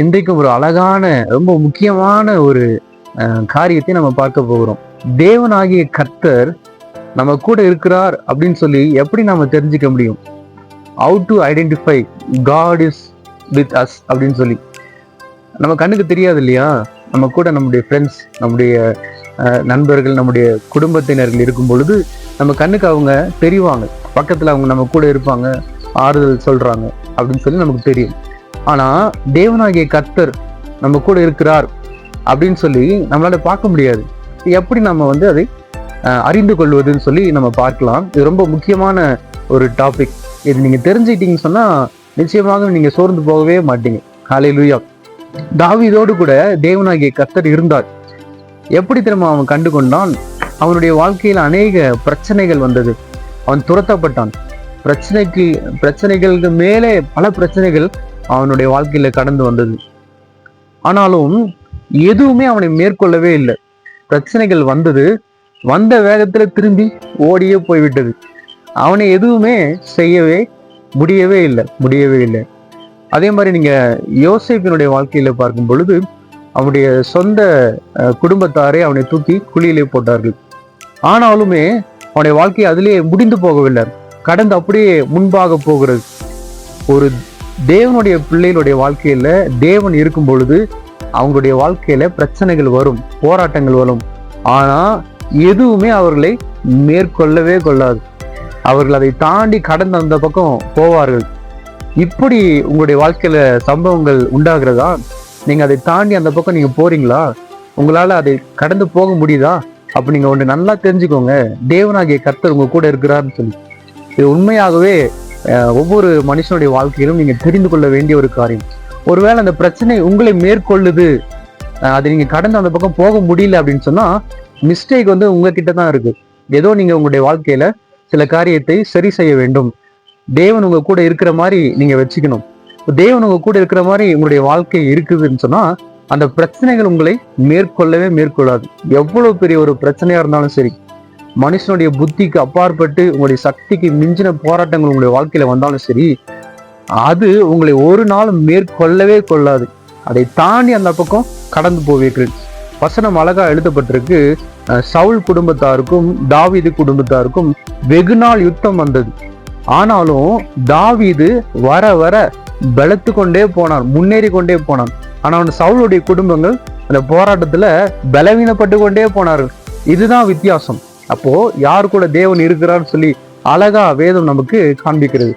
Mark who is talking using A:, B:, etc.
A: இன்றைக்கு ஒரு அழகான ரொம்ப முக்கியமான ஒரு காரியத்தை நம்ம பார்க்க போகிறோம். தேவனாகிய கர்த்தர் நம்ம கூட இருக்கிறார் அப்படின்னு சொல்லி எப்படி நம்ம தெரிஞ்சுக்க முடியும்? How to identify God is with us அப்படின்னு சொல்லி. நம்ம கண்ணுக்கு தெரியாது இல்லையா? நம்ம கூட நம்முடைய ஃப்ரெண்ட்ஸ் நம்முடைய நண்பர்கள் நம்முடைய குடும்பத்தினர்கள் இருக்கும் பொழுது நம்ம கண்ணுக்கு அவங்க தெரிவாங்க. பக்கத்தில் அவங்க நம்ம கூட இருப்பாங்க ஆறுதல் சொல்கிறாங்க அப்படின்னு சொல்லி நமக்கு தெரியும். ஆனா தேவனாகிய கர்த்தர் நம்ம கூட இருக்கிறார் அப்படின்னு சொல்லி நம்மளால பார்க்க முடியாது. எப்படி நம்ம வந்து அதை அஹ், அறிந்து கொள்வதுன்னு சொல்லி நம்ம பார்க்கலாம். இது ரொம்ப முக்கியமான ஒரு டாபிக் இது நீங்க தெரிஞ்சுக்கிட்டீங்கன்னு சொன்னா நிச்சயமாக நீங்க சோர்ந்து போகவே மாட்டீங்க. ஹalleluya தாவிதோடு கூட தேவனாகிய கர்த்தர் இருந்தார். எப்படி திரும்ப அவன் கண்டு கொண்டான் அவனுடைய வாழ்க்கையில் அநேக பிரச்சனைகள் வந்தது. அவன் துரத்தப்பட்டான். பிரச்சனைக்கு பிரச்சனைகளுக்கு மேலே பல பிரச்சனைகள் அவனுடைய வாழ்க்கையில கடந்து வந்தது. ஆனாலும் எதுவுமே அவனை மேற்கொள்ளவே இல்லை. பிரச்சனைகள் வந்தது. வந்த வேகத்துல திரும்பி ஓடியே போய்விட்டது. அவனை எதுவுமே செய்யவே முடியவே இல்லை முடியவே இல்லை. அதே மாதிரி நீங்க யோசிப்பினுடைய வாழ்க்கையில பார்க்கும் பொழுது அவனுடைய சொந்த குடும்பத்தாரே அவனை தூக்கி குழியிலே போட்டார்கள். ஆனாலுமே அவனுடைய வாழ்க்கை அதிலே முடிந்து போகவில்லை. கடந்து அப்படியே முன்பாக போகிறது. ஒரு தேவனுடைய பிள்ளைகளுடைய வாழ்க்கையில தேவன் இருக்கும் பொழுது அவங்களுடைய வாழ்க்கையில பிரச்சனைகள் வரும் போராட்டங்கள் வரும். ஆனா எதுவுமே அவர்களை மேற்கொள்ளவே கொள்ளாது. அவர்கள் அதை தாண்டி கடந்து அந்த பக்கம் போவார்கள். இப்படி உங்களுடைய வாழ்க்கையில சம்பவங்கள் உண்டாகிறதா? நீங்க அதை தாண்டி அந்த பக்கம் நீங்க போறீங்களா? உங்களால அதை கடந்து போக முடியுதா? அப்ப நீங்க ஒன்று நல்லா தெரிஞ்சுக்கோங்க. தேவனாகிய கர்த்தர் உங்க கூட இருக்கிறாருன்னு சொல்லி. இது உண்மையாகவே ஒவ்வொரு மனுஷனுடைய வாழ்க்கையிலும் நீங்கள் தெரிந்து கொள்ள வேண்டிய ஒரு காரியம். ஒருவேளை அந்த பிரச்சனை உங்களை மேற்கொள்ளுது அது நீங்கள் கடந்து அந்த பக்கம் போக முடியல அப்படின்னு சொன்னால் மிஸ்டேக் வந்து உங்ககிட்ட தான் இருக்கு. ஏதோ நீங்கள் உங்களுடைய வாழ்க்கையில சில காரியத்தை சரி செய்ய வேண்டும். தேவன் உங்க கூட இருக்கிற மாதிரி நீங்க வச்சுக்கணும். தேவன் உங்க கூட இருக்கிற மாதிரி உங்களுடைய வாழ்க்கை இருக்குதுன்னு சொன்னா அந்த பிரச்சனைகள் உங்களை மேற்கொள்ளவே மேற்கொள்ளாது. எவ்வளவு பெரிய ஒரு பிரச்சனையா இருந்தாலும் சரி மனுஷனுடைய புத்திக்கு அப்பாற்பட்டு உங்களுடைய சக்திக்கு மிஞ்சின போராட்டங்கள் உங்களுடைய வாழ்க்கையில வந்தாலும் சரி அது உங்களை ஒரு நாளும் மேற்கொள்ளவே கொள்ளாது. அதை தாண்டி அந்த பக்கம் கடந்து போவீர்கள். வசனம் அழகா எழுதப்பட்டிருக்கு. சவுல் குடும்பத்தாருக்கும் தாவிது குடும்பத்தாருக்கும் வெகு நாள் யுத்தம் வந்தது. ஆனாலும் தாவிது வர வர பலத்து கொண்டே போனான் முன்னேறி கொண்டே போனான். ஆனால் அவன் சவுளுடைய குடும்பங்கள் அந்த போராட்டத்துல பலவீனப்பட்டு கொண்டே போனார்கள். இதுதான் வித்தியாசம். அப்போ யார் கூட தேவன் இருக்கிறான்னு சொல்லி அழகா வேதம் நமக்கு காண்பிக்கிறது.